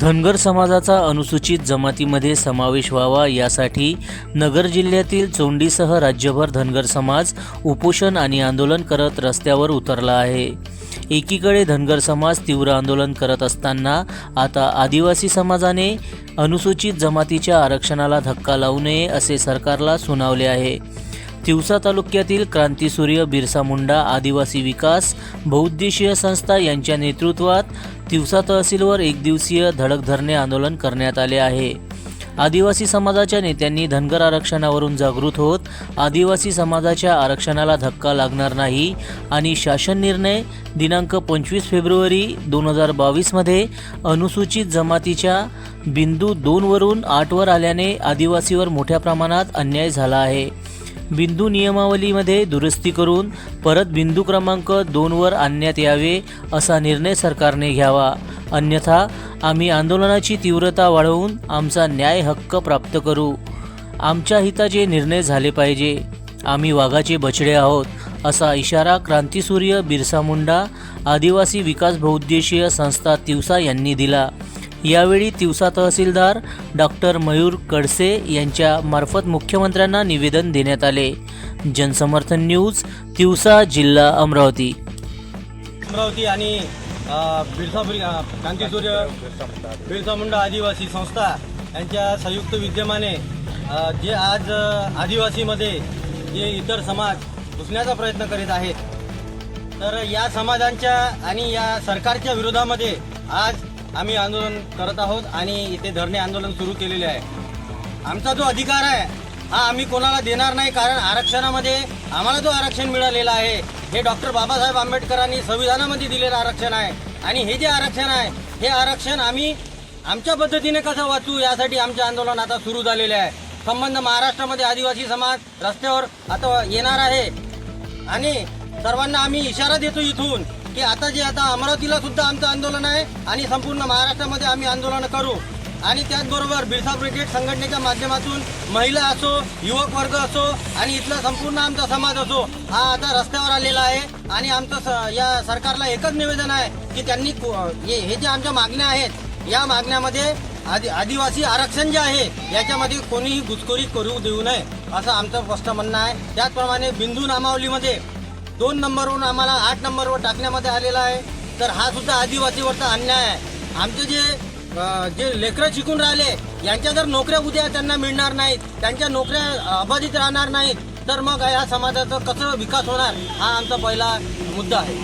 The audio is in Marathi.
धनगर समाजाचा अनुसूचित जमातीमध्ये समावेश व्हावा यासाठी नगर जिल्ह्यातील चोंडीसह राज्यभर धनगर समाज उपोषण आणि आंदोलन करत रस्त्यावर उतरला आहे. एकीकडे धनगर समाज तीव्र आंदोलन करत असताना आता आदिवासी समाजाने अनुसूचित जमातीच्या आरक्षणाला धक्का लावू नये असे सरकारला सुनावले आहे. तिवसा तालुक्यातील क्रांतीसूर्य बिरसा मुंडा आदिवासी विकास बहुउद्देशीय संस्था यांच्या नेतृत्वात तिवसा तहसीलवर एक दिवसीय धडक धरणे आंदोलन करण्यात आले आहे. आदिवासी समाजाच्या नेत्यांनी धनगर आरक्षणावरून जागृत होत आदिवासी समाजाच्या आरक्षणाला धक्का लागणार नाही आणि शासन निर्णय दिनांक पंचवीस फेब्रुवारी दोन हजार बावीसमध्ये अनुसूचित जमातीच्या बिंदू दोनवरून आठवर आल्याने आदिवासीवर मोठ्या प्रमाणात अन्याय झाला आहे. बिंदू नियमावलीमध्ये दुरुस्ती करून परत बिंदू क्रमांक दोनवर आणण्यात यावे असा निर्णय सरकारने घ्यावा. अन्यथा आम्ही आंदोलनाची तीव्रता वाढवून आमचा न्याय हक्क प्राप्त करू. आमच्या हिताचे निर्णय झाले पाहिजे. आम्ही वाघाचे बछडे आहोत असा इशारा क्रांतीसूर्य बिरसा मुंडा आदिवासी विकास बहुउद्देशीय संस्था तिवसा यांनी दिला. यावेळी तिवसा तहसीलदार डॉक्टर मयूर कडसे यांच्या मार्फत मुख्यमंत्र्यांना निवेदन देण्यात आले. जनसमर्थन न्यूज तिवसा जिल्हा अमरावती. अमरावती आणि बिरसा क्रांतीसूर्य बिरसा मुंडा आदिवासी संस्था यांच्या संयुक्त विद्यमाने जे आज आदिवासीमध्ये जे इतर समाज घुसण्याचा प्रयत्न करीत आहेत. तर या समाजांच्या आणि या सरकारच्या विरोधामध्ये आज आम्ही आंदोलन करत आहोत आणि इथे धरणे आंदोलन सुरू केलेले आहे. आमचा जो अधिकार आहे हा आम्ही कोणाला देणार नाही कारण आरक्षणामध्ये आम्हाला जो आरक्षण मिळालेला आहे हे डॉक्टर बाबासाहेब आंबेडकरांनी संविधानामध्ये दिलेलं आरक्षण आहे. आणि हे जे आरक्षण आहे हे आरक्षण आम्ही आमच्या पद्धतीने कसं वाचू यासाठी आमचे आंदोलन आता सुरू झालेले आहे. संबंध महाराष्ट्रामध्ये आदिवासी समाज रस्त्यावर आता येणार आहे. आणि सर्वांना आम्ही इशारा देतो इथून की आता जे आता अमरावतीला सुद्धा आमचं आंदोलन आहे आणि संपूर्ण महाराष्ट्रामध्ये आम्ही आंदोलन करू. आणि त्याचबरोबर बिरसा ब्रिगेड संघटनेच्या माध्यमातून महिला असो युवक वर्ग असो आणि इथला संपूर्ण आमचा समाज असो हा आता रस्त्यावर आलेला आहे. आणि आमचं स- या सरकारला एकच निवेदन आहे की त्यांनी को- हे हे जे आमच्या मागण्या आहेत या मागण्यामध्ये आदि आदिवासी आरक्षण जे आहे याच्यामध्ये कोणीही घुसखोरी करू देऊ नये असं आमचं स्पष्ट म्हणणं आहे. त्याचप्रमाणे बिंदू नामावलीमध्ये दोन नंबरवरून आम्हाला आठ नंबरवर टाकण्यामध्ये आलेला आहे. तर हा सुद्धा आदिवासीवरचा अन्याय आहे. आमचे जे जे लेकरं शिकून राहिले यांच्या जर नोकऱ्या उद्या त्यांना मिळणार नाहीत त्यांच्या नोकऱ्या अबाधित राहणार नाहीत तर मग या समाजाचा कसं विकास होणार हा आमचा पहिला मुद्दा आहे.